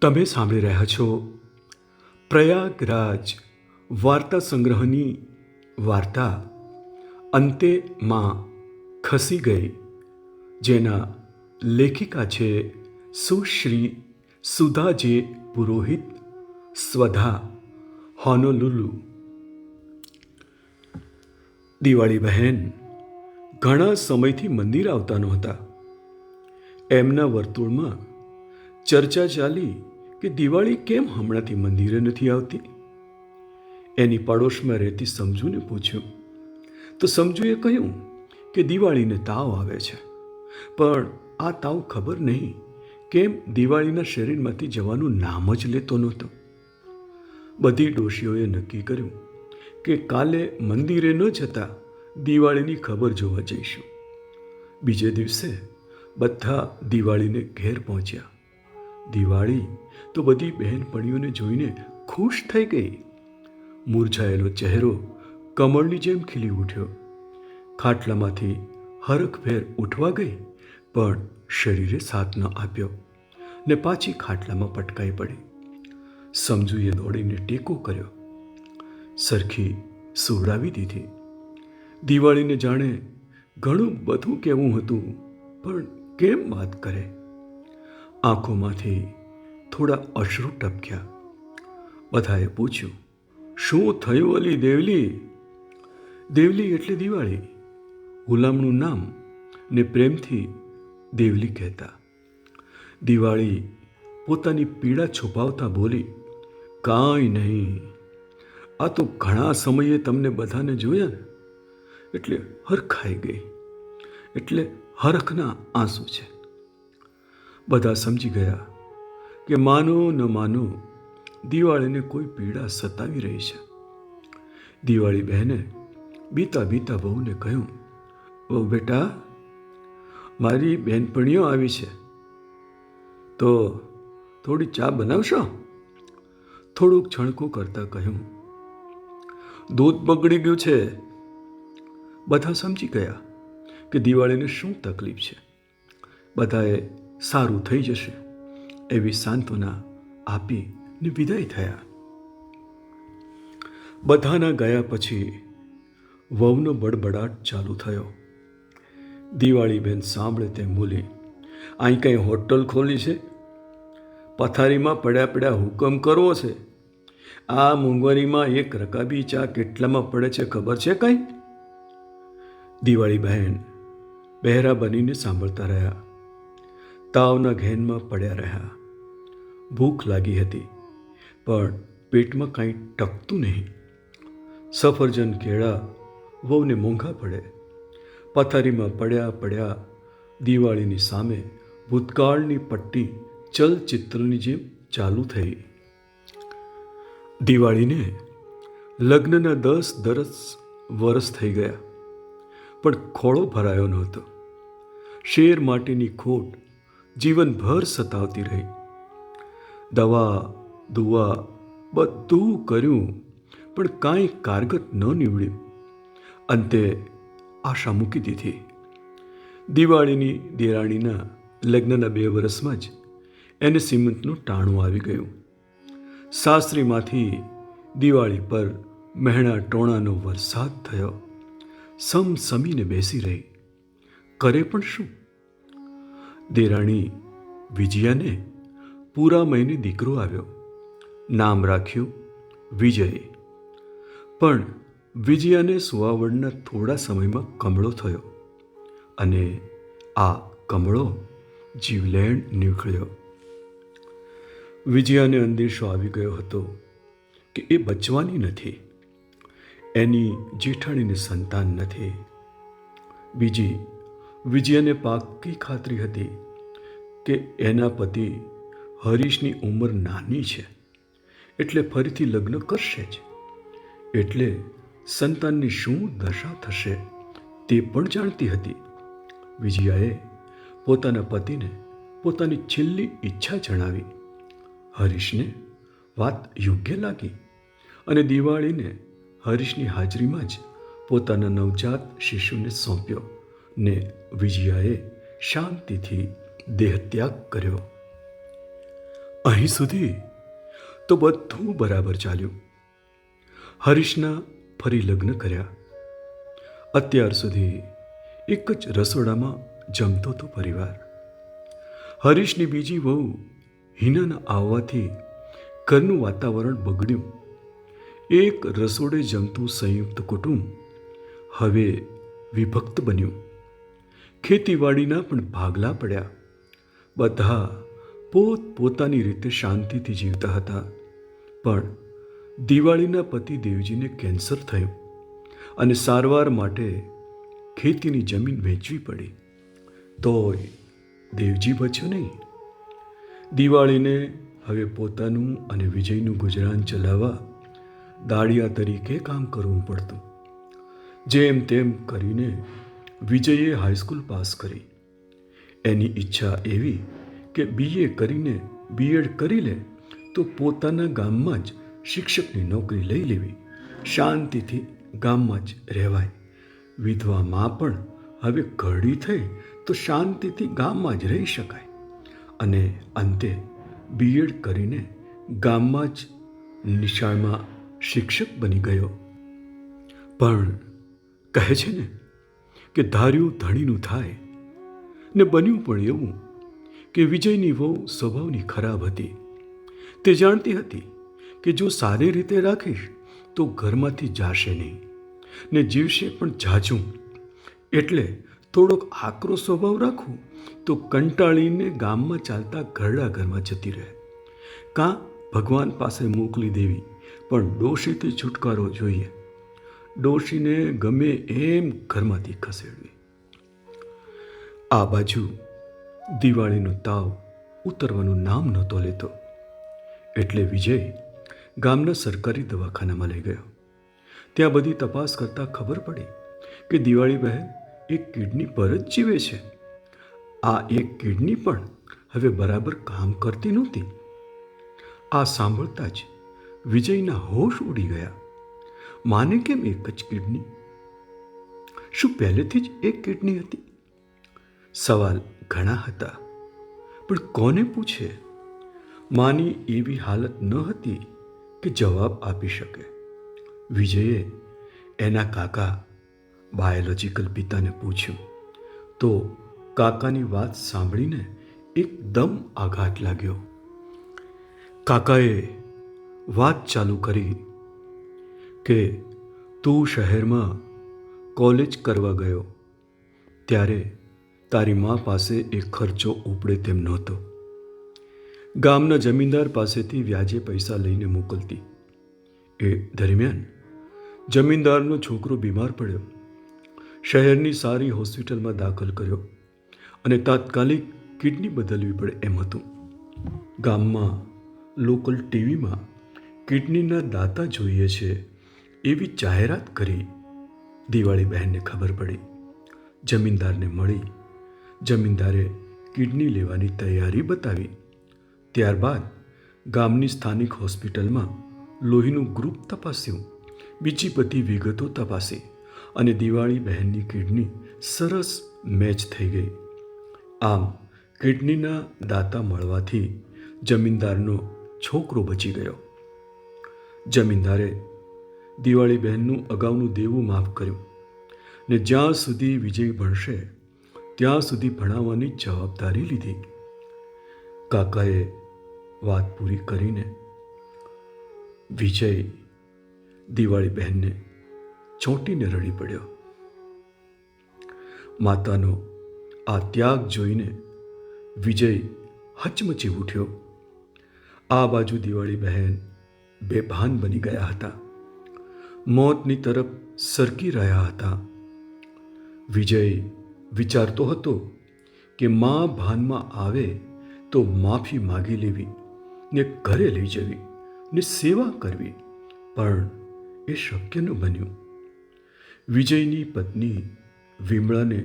તમે સાંભળી રહ્યા છો પ્રયાગરાજ વાર્તા સંગ્રહની વાર્તા. અંતે માં ખસી ગઈ, જેના લેખિકા છે સુશ્રી સુધાજે પુરોહિત સ્વધા હોનોલુલુ. દિવાળી બહેન, ઘણા સમયથી મંદિર આવતા નહોતા. એમના વર્તુળમાં ચર્ચા ચાલી કે દિવાળી કેમ હમણાંથી મંદિરે નથી આવતી? એની પડોશમાં રહેતી સમજુને પૂછ્યું. તો સમજુએ કહ્યું કે દિવાળીને તાવ આવે છે. પણ આ તાવ ખબર નહીં કેમ દિવાળીના શરીરમાંથી જવાનું નામ જ લેતો નહોતો. બધી ડોશીઓએ નક્કી કર્યું કે કાલે મંદિરે ન જતા દિવાળીની ખબર જોવા જઈશું. બીજે દિવસે બધા દિવાળીને ઘેર પહોંચ્યા. દિવાળી તો બધી બહેનપણીઓને જોઈને ખુશ થઈ ગઈ. મૂરઝાયેલો ચહેરો કમળની જેમ ખીલી ઉઠ્યો. ખાટલામાંથી હરખભેર ઉઠવા ગઈ, પણ શરીરે સાથ ન આપ્યો ને પાછી ખાટલામાં પટકાઈ પડી. સમજુએ દોડીને ટેકો કર્યો. સરખી સુવડાવી દીધી. દિવાળીને જાણે ઘણું બધું કહેવું હતું, પણ કેમ વાત કરે? આંખોમાંથી થોડા અશ્રુ ટપક્યા. બધાએ પૂછ્યું, શું થયું અલી દેવલી? દેવલી એટલે દિવાળી. ગુલામનું નામ ને પ્રેમથી દેવલી કહેતા. દિવાળી પોતાની પીડા છુપાવતા બોલી, કાંઈ નહીં. આ તો ઘણા સમયે તમને બધાને જોયા ને. એટલે હરખાઈ ગઈ. એટલે હરખના આંસુ છે. બધા સમજી ગયા કે માનો ન માનો, દિવાળીને કોઈ પીડા સતાવી રહી છે. દિવાળી બહેને બીતા બીતા બહુને કહ્યું બહુ બેટા, મારી બહેનપણીઓ આવી છે. તો થોડી ચા બનાવશો? થોડુંક છણકું કરતાં કહ્યું, દૂધ બગડી ગયું છે. બધા સમજી ગયા કે દિવાળીને શું તકલીફ છે. બધાએ સારું થઈ જશે. એવી સાંત્વના આપી ને વિદાય થયા. બધાના ગયા પછી વહુનો બડબડાટ ચાલુ થયો. દિવાળી બેન સાંભળે તેમ મૂલી અહીં કંઈ હોટલ ખોલી છે? પથારીમાં પડ્યા પડ્યા હુકમ કરવો છે? આ મોંઘવારીમાં એક રકાબી ચા કેટલામાં પડે છે ખબર છે કંઈ? દિવાળી બહેન બહેરા બનીને સાંભળતા રહ્યા. તાવના ઘેનમાં પડ્યા રહ્યા. ભૂખ લાગી હતી, પણ પેટમાં કાંઈ ટકતું નહીં. સફરજન કેળા વહુને મોંઘા પડે. પથારીમાં પડ્યા પડ્યા દિવાળીની સામે ભૂતકાળની પટ્ટી ચલચિત્રની જેમ ચાલુ થઈ. દિવાળીને લગ્નના દસ દરસ વરસ થઈ ગયા, પણ ખોળો ભરાયો નહોતો. શેર માટેની ખોટ જીવનભર સતાવતી રહી. દવા દુવા બધું કર્યું, પણ કાંઈ કારગત ન નીવડ્યું. અંતે આશા મૂકી દીધી. દિવાળીની દેરાણીના લગ્નના બે વર્ષમાં જ એને સિમંતનું ટાણું આવી ગયું. સાસરીમાંથી દિવાળી પર મહેણા ટોણાનો વરસાદ થયો. સમસમીને બેસી રહી. કરે પણ શું દેરાણી વિજયાને પૂરા મહિને દીકરો આવ્યો. નામ રાખ્યું વિજય. પણ વિજયાને સુવાવડના થોડા સમયમાં કમળો થયો અને આ કમળો જીવલેણ નીકળ્યો. વિજયાને અંદેશો આવી ગયો હતો કે એ બચવાની નથી. એની જેઠાણીને સંતાન નથી. બીજી વિજયાને પાકી ખાતરી હતી કે એના પતિ હરીશની ઉંમર નાની છે. એટલે ફરીથી લગ્ન કરશે જ. એટલે સંતાનની શું દશા થશે તે પણ જાણતી હતી. વિજયાએ પોતાના પતિને પોતાની છેલ્લી ઈચ્છા જણાવી. હરીશને વાત યોગ્ય લાગી અને દિવાળીને હરીશની હાજરીમાં જ પોતાના નવજાત શિશુને સોંપ્યો. ને વિજયાએ શાંતિથી દેહત્યાગ કર્યો. અહીં સુધી તો બધું બરાબર ચાલ્યું. હરીશના ફરી લગ્ન કર્યા. અત્યાર સુધી એક જ રસોડામાં જમતો તો પરિવાર. હરીશની બીજી વહુ હિનાના આવવાથી ઘરનું વાતાવરણ બગડ્યું. એક રસોડે જમતું સંયુક્ત કુટુંબ હવે વિભક્ત બન્યું. ખેતીવાડીના પણ ભાગલા પડ્યા. બધા પોત પોતાની રીતે શાંતિથી જીવતા હતા. પણ દિવાળીના પતિ દેવજીને કેન્સર થયું અને સારવાર માટે ખેતીની જમીન વેચવી પડી. તોય દેવજી બચ્યો નહીં. દિવાળીને હવે પોતાનું અને વિજયનું ગુજરાન ચલાવવા દાળિયા તરીકે કામ કરવું પડતું. જેમ તેમ કરીને વિજયે હાઈસ્કૂલ પાસ કરી. એની ઈચ્છા એવી કે બીએ કરીને બીએડ કરી લે તો પોતાના ગામમાં જ શિક્ષકની નોકરી લઈ લેવી. શાંતિથી ગામમાં જ રહેવાય. વિધવા માં પણ હવે ઘરડી થઈ તો શાંતિથી ગામમાં જ રહી શકાય. અને અંતે બીએડ કરીને ગામમાં જ નિશાળમાં શિક્ષક બની ગયો. પણ કહે છે ને કે ધાર્યું ધણીનું થાય. ને બન્યું પણ એવું કે વિજયની વહુ સ્વભાવની ખરાબ હતી. તે જાણતી હતી કે જો સારી રીતે રાખીશ તો ઘરમાંથી જાશે નહીં. ને જીવશે પણ જાજું. એટલે થોડોક આકરો સ્વભાવ રાખું તો કંટાળીને ગામમાં ચાલતા ઘરડા ઘરમાં જતી રહે. કાં ભગવાન પાસે મોકલી દેવી, પણ ડોશીથી છુટકારો જોઈએ. ડોશીને ગમે એમ ઘરમાંથી ખસેડવી. આ બાજુ દિવાળીનો તાવ ઉતરવાનું નામ નહોતો લેતો. એટલે વિજય ગામના સરકારી દવાખાનામાં લઈ ગયો. ત્યાં બધી તપાસ કરતાં ખબર પડી કે દિવાળી બહેન એક કિડની પર જ જીવે છે. આ એક કિડની પણ હવે બરાબર કામ કરતી નહોતી. આ સાંભળતા જ વિજયના હોશ ઉડી ગયા. માને કેમ એક જ કિડની? શું પહેલેથી જ એક કિડની હતી? સવાલ ઘણા હતા, પણ કોને પૂછે? માની એવી હાલત ન હતી કે જવાબ આપી શકે. વિજયે એના કાકા બાયોલોજીકલ પિતાને પૂછ્યું, તો કાકાની વાત સાંભળીને એકદમ આઘાત લાગ્યો? કાકાએ વાત ચાલુ કરી કે તું શહેરમાં કોલેજ કરવા ગયો, ત્યારે તારી મા પાસે એ ખર્ચો ઉપડે તેમ નહોતો. ગામના જમીનદાર પાસેથી વ્યાજે પૈસા લઈને મોકલતી. એ દરમિયાન જમીનદારનો છોકરો બીમાર પડ્યો. શહેરની સારી હોસ્પિટલમાં દાખલ કર્યો અને તાત્કાલિક કિડની બદલવી પડે એમ હતું. ગામમાં લોકલ ટીવીમાં કિડનીના દાતા જોઈએ છે એવી જાહેરાત કરી. દિવાળી બહેનને ખબર પડી. જમીનદારને મળી. જમીનદારે કિડની લેવાની તૈયારી બતાવી. ત્યારબાદ ગામની સ્થાનિક હોસ્પિટલમાં લોહીનું ગ્રુપ તપાસ્યું. બીજી બધી વિગતો તપાસી અને દિવાળી બહેનની કિડની સરસ મેચ થઈ ગઈ. આમ, કિડનીના દાતા મળવાથી જમીનદારનો છોકરો બચી ગયો. જમીનદારે દિવાળી બહેનનું અગાઉનું દેવું માફ કર્યું ને જ્યાં સુધી વિજય ભણશે, ત્યાં સુધી ભણાવવાની જવાબદારી લીધી. કાકાએ વાત પૂરી કરીને વિજય દિવાળી બહેનને ચોંટીને રડી પડ્યો. માતાનો આ ત્યાગ જોઈને વિજય હચમચી ઉઠ્યો. આ બાજુ દિવાળી બહેન બેભાન બની ગયા હતા. મોતની તરફ સરકી રહ્યા હતા. વિજય વિચારતો હતો કે મા ભાનમાં આવે તો માફી માગી લેવી ને ઘરે લઈ જવી ને સેવા કરવી, પણ એ શક્ય ન બન્યું. વિજયની પત્ની વિમળાને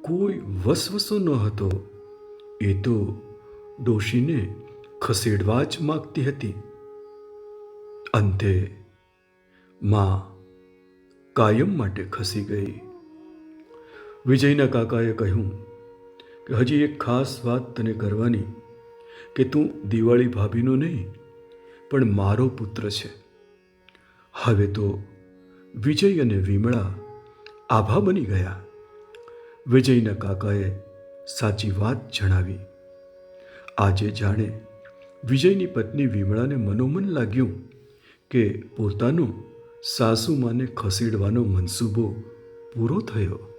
કોઈ વસવસો ન હતો. એ તો ડોશીને ખસેડવા જ માગતી હતી. અંતે માં કાયમ માટે ખસી ગઈ. વિજયના કાકાએ કહ્યું કે હજી એક ખાસ વાત તને કરવાની કે તું દિવાળી ભાભીનો નહીં, પણ મારો પુત્ર છે. હવે તો વિજય અને વિમળા આભા બની ગયા. વિજયના કાકાએ સાચી વાત જણાવી. આજે જાણે વિજયની પત્ની વિમળાને મનોમન લાગ્યું કે પોતાનો સાસુમાને ખસેડવાનો મનસૂબો પૂરો થયો.